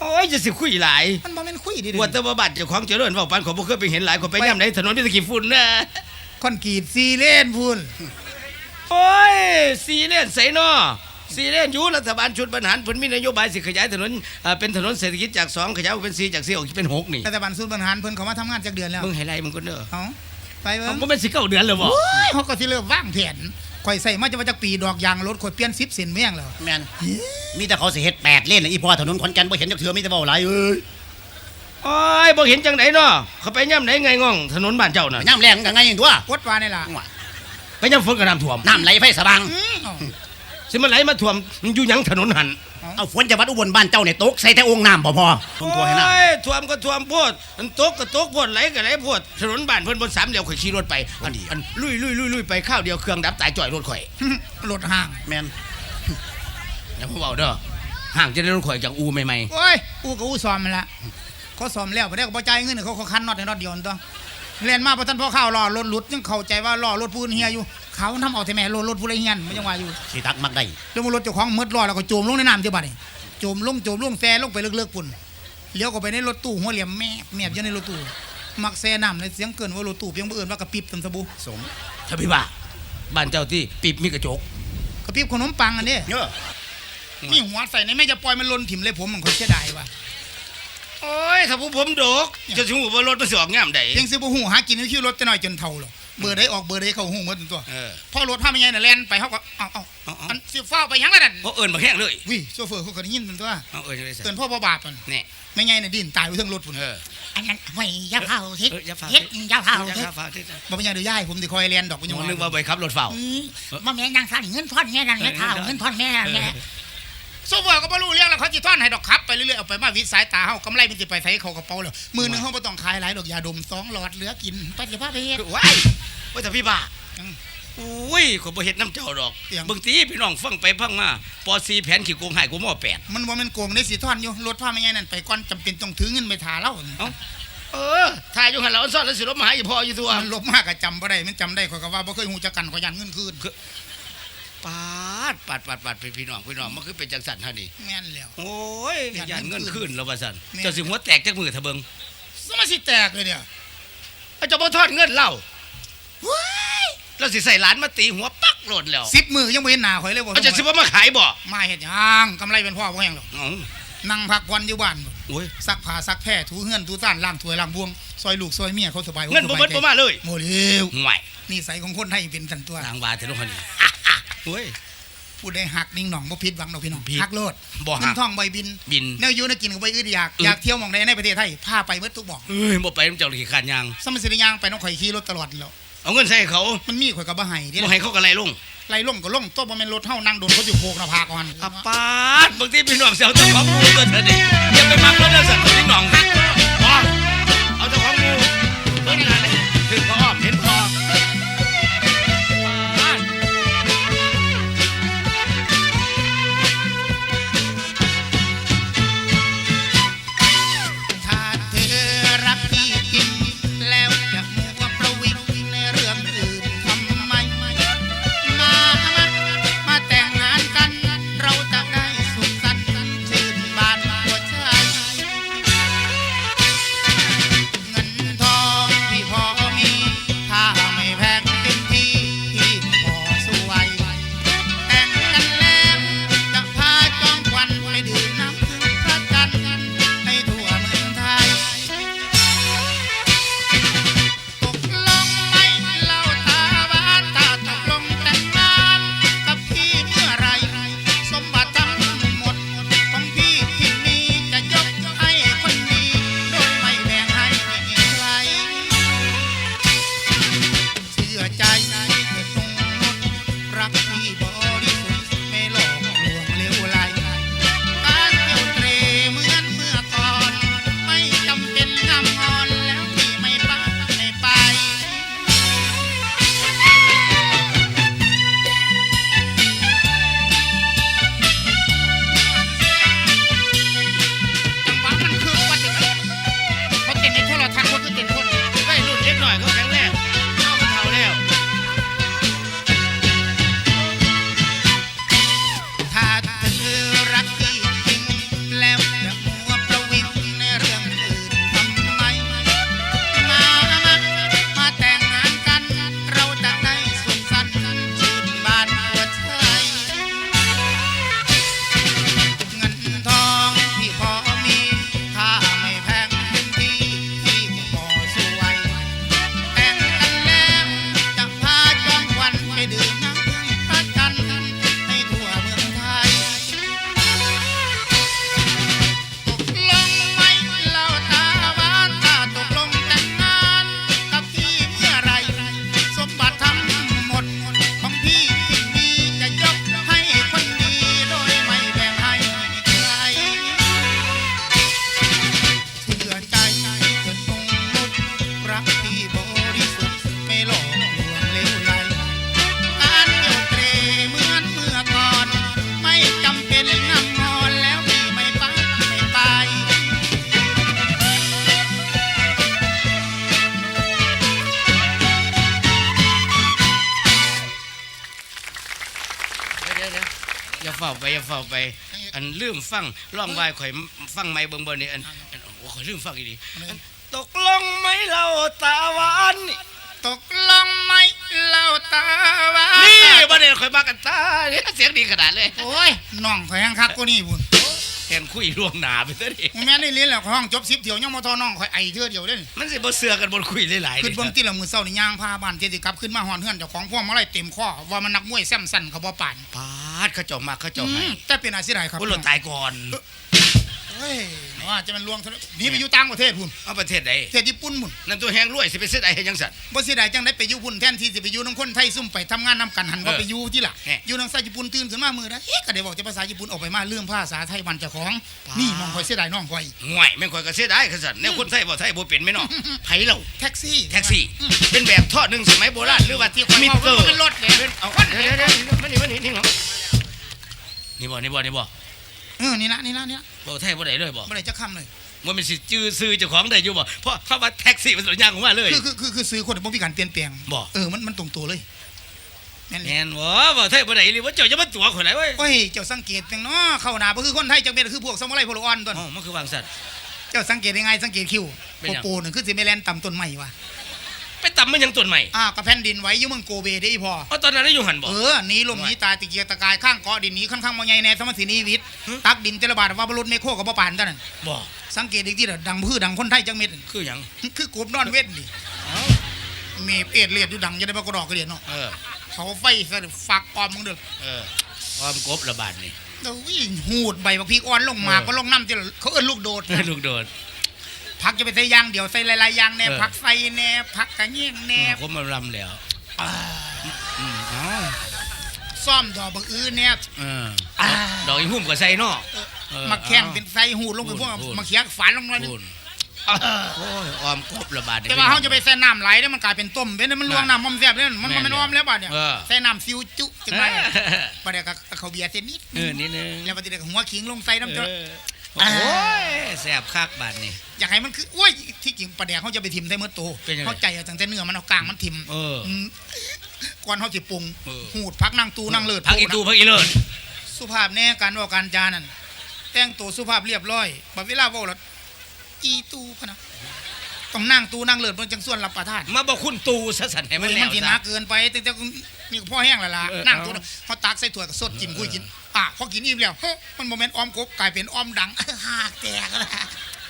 โอ้ยจะสิคุยหลายมันบ่แม่นคุยดิว่าแต่ว่าบัตรเจ้าของเจริญเว่าปันขอยบ่เคยไปเห็นหลายคนไปย่ำไหนถนนมีแตะกี้ฝุ่นนะคอนกรีตซีเลนพุ่นโอ้ยสีเลนใส่นอสีเลนอยู่รัฐบาลชุดบรรหารผลมีนโยบายสิขยายถนนอ่าเป็นถนนเศรษฐกิจจากสองขยายเป็นสีจากสี่ออกเป็นหกนี่รัฐบาลศูนย์บริหารเพิ่นเขามาทำงานจักเดือนแล้วมึงให้ไรมึงก็เด้อเอาไปเบิ่เอางบ่เป็นสิเก้าเดือนเลยบ่โอ้ยเขาก็สิเริ่มวางแผน ข่อยใส่มาจะมาจากปีดอกยางรถข่อยเปลี่ยน10เส้นเมี่ยงแล้วแม่นมีแต่เขาสิเฮ็ดแปดเลนน่ะอีพ่อถนนขอนแก่นบ่เห็นจักเทื่อมีแต่เว้าหลายเอ้ยโอ้ยบ่เห็นจังไหนเนาะเขาไปย่ำไหนไงง่องถนนบ้านเจ้าน่ะน้ำแรงก็ไงอย่างตัวกดว่านี่ล่ะไปย่ำฝนกับน้ำท่วมน้ำไหลไฟสว่างอืมเอาสิมันไหลมาท่วมมันอยู่หยังถนนหัน เอาฝนจากวัดอุบลบ้านเจ้าเนี่ยตกใส่แต่องค์น้ำบ่พอผมทั่วให้น้โอ้ยท่วมก็ท่วมโพดอันตกก็ตกโพดไหลก็ไหลโพดถนนบ้านเพิ่นบนสามเหลี่ยมข่อยขี่รถไปอันอันลุยลุยลุยลุยไปข้าวเดียวเครื่องดับตายจ่อยรถข่อย รถห่างำแม่นอย่าพูดเบาเด้อห่างจะได้รถข่อยจากอูใหม่โอ้ยอูกับอูซ้อมมันละเขาซ้อมแล้วบ่ได้ก็บ่จ่ายเงินให้เขาเขาคันน็อตให้น็อตเดียวนั่นตัวเรียนมาบ่ทันพอข้าวรอรถหลุดยังเข้าใจว่ารอรถผู้อื่นเฮียอยู่ เขาทำเอาแต่แม่รถรถผู้ใดเฮียนมันยังว่าอยู่สิตักมักได้แล้วมันรถเจ้าของมืดรอแล้วก็โจมลงในน้ำเจ้าบัดนี่โจมลงโจมลงแฟลงไปเลิกๆปุ่นเลี้ยวก็ไปในรถตู้หัวเหลี่ยมแม่แม่อยู่ในรถตู้มักแซ่น้ำในเสียงเกินว่ารถตู้เพียงบ่เอิ้นว่ากระปิบตำสบู่สมๆถ้าพี่ว่าบ้านเจ้าที่ปิบมีกระจกกระปิบขนมปังอันนี้เยอะมีหัวใส่ในแม่จะปล่อยมันหล่นถิ่มเลยผมมันคนเสียดายว่ะโอ้ยถ้าผู้ผมโดกจะถึงว่ารถมันสิออกง่ามใดยังซื้อบ่หูหากินคิวรถจะน้อยจนเท่าหรอก เบอร์ใดออกเบอร์ใดเข้าหูหมดตัวเออพอรถพาไปไงน่ะแล่นไปเฮาก็เอาเอาเอาเอาอันสิฟ้าวไปหยังล่ะนั่นเพราะเอิญมาแห้งเลยวิโซเฟอร์เขาก็ได้ยินมันตัวเอาเอิญเลยสิเกินพ่อบ่บาปมันนี่ไม่ไงน่ะดิ้นตายอยู่เทั้งรถพุ่นเออ อันนั้นไม่อยาเผาทิศเอออย่าเผาทิศอยาเผาอย่าทิศข้าวฟ้าที่บ่เป็นหยังเดี๋ยวย้ายผมสิคอยแล่นดอกบ่ผยังมว่านึกว่าไปขับรถเฝ้า อืมบ่แม่นยังสั่นเงินทอนแม่นั่นแม่เผาเงินทอนแม่นั่นแม่โซเฟอร์ก็บ่รู้เรื่องแล้วเขาสิท่อนให้ดอกครับไปเรื่อยๆเอาไปมาวิดสายตาเฮากำไรมันสิไปใส่เขากระเป๋าแล้วมือหนึงเฮาบ่ต้องขายหลายดอกยาดมสองหลอดเหลือกินไปสิพาไปเฮ็ด ว้าย ว่าแต่พี่บ้าอืม อุ้ยขอยบ่เห็นน้ำเจ้าดอกเอียง บางทีพี่น้องฟังไปฟังมาปอซีแผนขี่โกงหายกูหม้อแปดมันบ่แม่นโกงได้สิท่อนอยู่รถพาไม่ไงนั่นไปก่อนจำเป็นต้องถือเงินไปถ่าเราเอ้าเออถ่ายอยู่หันเราซ่อนแล้วสิรถมาหาอีพ่ออยู่ตัว มันลบมากก็จำบ่ได้มันจำได้ข่อยก็ว่าบ่เคยฮู้จักกันข่อยยันเงินคืนปาดปาดปาดปาดเป็นพี่น้องพี่น้องมันคือเป็นจังสันฮะนี่แม่นแล้ว โอ้ยอยากยานเงินเงินคืขึ้นนแล้วว่าสันแม่ เจ้าสิหัวแตกจักมือเถอะเบิงสมาสิแตกเลยเนี่ย เอาเจ้าบ่ทอดเงินเล่า ว้ายเราสิใส่หลานมาตีหัวปักโหลดแล้วสิบมือยังบ่เห็นหน้าข่อยเลยบ่เอาจะสิบ่มาขายบ่มาเฮ็ดหยังกำไรเป็นพ่อบ่แห้งหรอกเอ้านั่งพักผ่อนอยู่บ้านโอ้ยซักผ้าซักแพร่ถูเฮือนถูต้านล้างถ้วยล้างบวงซอยลูกซอยเมียเขาสบายอกเงินบ่สบายเบิดใจบ่มาเลยโมเร็วห่วยนิสัยของคนไทยเป็นสันตัว ทางบาเถอะลูกคนนี้โอ้ยผู้ใดหักนิ่งหนองบ่ผิดหวังดอกพี่น้องผิดหักโลดบ่หักเงินทองใบบินบินแนวอยู่แนวกินก็บ่อึดอยากอืม อยากเที่ยวหม่องใดในประเทศไทยพาไปเบิดทุกหม่องเอ้ยบ่ไปมันเจ้าขี้ขานยางสมัยสิได้ย่างไปน้องข่อยขี่รถตลอดแล้ว เอาเงินใส่ให้เขามันมีข่อยก็บ่ให้เด้บ่ให้เขาก็ไล่ลงไล่ล่มก็ล่มตัวบ่แม่นรถเฮานั่งโดนเขาสิโพกหน้าผากอ่อนอาปาดบางทีพี่น้องเสียวเจ้าของหมูตัวเธอดิอย่าไปมักรถแล้วสั่นพี่น้อง hoy, ¿ok? ฝ้าไป อันลืมฟังร้องไว้ข่อยฟังไม่เบิ่งบ่นี่อันอันโอ้ข่อยลืมฟังอีดีอันตกลงไหมเราตาหวานนี่ตกลงไหมเล่าตาว่านี่นี่บ่ได้ข่อยมากันตาเนี่ยเสียงดีขนาดเลยโอ้ยน้องข่อยแห้งคักกูนี่บุญแห่งคุยล่วงหน้าไปซะดิแม่นได้เรียนแล้วห้องจบสิบเที่ยวยังมาทอน้องข่อยไอเทื่อเดียวเด้นมันสิบ่เสือกันบนคุยหลายๆขึ้นนี่เบิ่งที่ละมือเศร้านี่ย่างพาบ้านเจสิกลับขึ้นมาหอนเฮือนเจ้าของพวกมาไล่เต็มข้อว่ามันนักมวยแซมสันเขาบ่ปานปา ดเขาเจ้ามาเขาเจ้าให้อืมแต่เป็นอาชีพใดครับผู้หลดตายก่อนเฮ้ยว่าจะมันลวงเท่านั้นหนี่ไปอยู่ต่างประเทศพุ่นเอาประเทศใดประเทศญี่ปุ่นพุ่นนั่นตัวแหงรวยสิไปเสียดายเฮ็ดจังซั่นบ่เสียดายจังได้ไปอยู่พุ่นแทนที่สิไปอยู่นํคนไทยซุ่มไปทำงานนํกันหันบ่เออไปอยู่ที่ล่ะแหะอยู่ทางสายญี่ปุ่นตื่นขึ้นมามื้อใดเอ๊ะก็ได้บอกจะภาษาญี่ปุ่นออกไปมาเรื่องภาษาไทยบ้านเจ้าของปานี่นี่น้องข่อยเสียดายน้องข่อยห่วยแม่งข่อยก็เสียดายคือซั่นแนวคนไทยบ่ไทยบ่เป็นแม่น้องไผเราแท็กซี่แท็กซี่ เป็นแบบทอดหนึ่งสมัยโบราณหรือว่าที่ข่อยมิเว้าเตอร์ว่าเป็นรถเนี่ยเอาเดี๋ยวเดี๋ยวเดี๋ยวมานี่มานี่นี่เหรอ นี่บ่นี่บ่นี่บ่เออนี่ละนี่ละนี่ละบ่ไทยบ่ได้เลยบ่บ่ได้จะค้ำเลยว่ามันสิจื้อซื้อเจ้าของได้อยู่บ่เพราะเพราะว่าแท็กซี่มันสัญญาณของมาเลยคือคือคือคือซื้อคนบ่มีการเปลี่ยนแปลงบ่เออมันมันตรงตัวเลยแม่นเลยแม่นบ่บ่ไทยบ่ได้เลยว่าเจ้าจะมาตัวคนไหนเว้ยโอ้ยเจ้าสังเกตเพียงเนาะเข้าหน้าบ่คือคนไทยจังเป็นคือพวกสมุไรพวกอ่อนต้นอ๋อมันคือวางสัตว์เจ้าสังเกตยังไงสังเกตคิวเป็นโปหยังโปนึงคือสิแม่แลนต่ำต้นใหม่ว่ะ ไปตำมันยังต้นใหม่อ่าก็แผ่นดินไหวอยู่เมืองโกเบได้อีพอเอาตอนนั้นได้อยู่หันบ่ เออหนีลมหนีตายตะเกียกตะกายข้างเกาะดินหนีค่อนข้างบ่ใหญ่แน่สมัยสิหนีวิทย์หึตักดินเจรบาดว่าบรถเมโคกับบ่ปานเท่านั้นบ่สังเกตอีกทีเด้อดังพือดังคนไทยจังเม็ด คือหยังคือกบนอนเว้นดิเอ้าเมเอ็ดเลียดอยู่ดังจะได้บ่กระดอกกระเดียนเนาะเออเขาไฟซะฝักออมมึงเด้อเออความกบระบาดนี่เดี๋ยววิ่งหูดใบบักพริกอ่อนลงมาเออ ก็ลงน้ำที่เขาเอิ้นลูกโดด ลูกโดด ผักจะไปใส่อยางเดียวใส่หลายๆอยางแน่เออ ผักใส่แน่ผักกระเงี้ยงแน่คบมาลำแล้วอืมเอ้าซ่อมดอกบักอื้อเนี่ยเออดอกอีหุ่มก็ใส่เนาะ เออมาแข่งเป็นไส้หูดลงไปพวกพูด มาเขียกฝานลงมาพูดโอ้ยออมกบระบาดนี่ แต่ว่าเขาจะไปใส่น้ำไหลเนี่ยมันกลายเป็นต้มเป็นมันลวงน้ำมันแซ่บเนี่ยมันแม่นมันอ้อมแล้วบาดเนี่ยเออ ใส่น้ำซิวจุจังไรเออบาดเดี๋ยวก็เขาเบียร์เส้นนิดเออนิดนึง แล้วบาดเดี๋ยวก็หัวขิงลงใส่น้ำเอเจ้าอ โอ้ยแสบคักบาดนี่ อยากให้มันคือโอ้ยที่จริงปลาแดกเขาจะไปทิมได้เมื่อโตเป็นยังไง เขาใจเอาตั้งแต่เนื้อมันเอากลางมันทิมเออ มก่อนเขาจะปรุงเออ หูดพักนางตูนางเลิศพักอีตูพักอีเลิศสุภาพแน่การว่าการจานั่นแต่งตัวสุภาพเรียบร้อยบัดเวลาเว้าแล้วอีตูพะนะ ต้องนั่งตูนั่งเลิศมันจังส่วนรับประทานมาบอกคุณตูซะสันให้มัมันนมัแล้นวกินซะหนาเกินไปแต่แต่นี่ก็พ่อแห้งแล้วล่ะเออนั่งเอาตูน่ะเขาตักใส่ถ้วยก็สดกินคุยกินอะพอกินอิ่มแล้วเฮ้ยมันโมเมนต์ออมกบกลายเป็นออมดัง หากแตกแล้ว